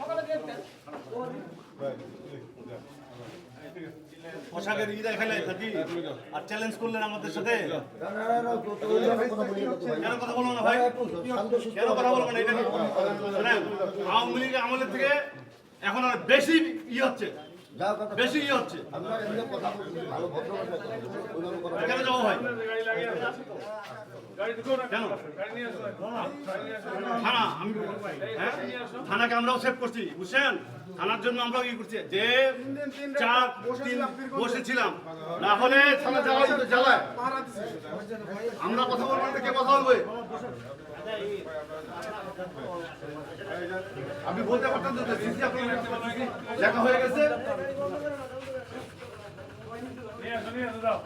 সকালে পোশাকের ইটা এখানে নাকি আর চ্যালেঞ্জ করলেন আমাদের সাথে কেন কথা বলব না ভাই কেন কথা বলব না এটা আওয়ামী লীগ আমলের থেকে এখন আর বেশি ই হচ্ছে। বেশি ই হচ্ছে। যাব ভাই। হ্যাঁ? থানাকে আমরাও সেভ করছি, বুঝছেন? থানার জন্য আমরাও করছি। আমরা কথা বলব কে কথা বলবে? আপনি বলতে পারতাম যে সিসি আপনার লেখা হয়ে গেছে। নিয়ে আসো নিয়ে আসো দাও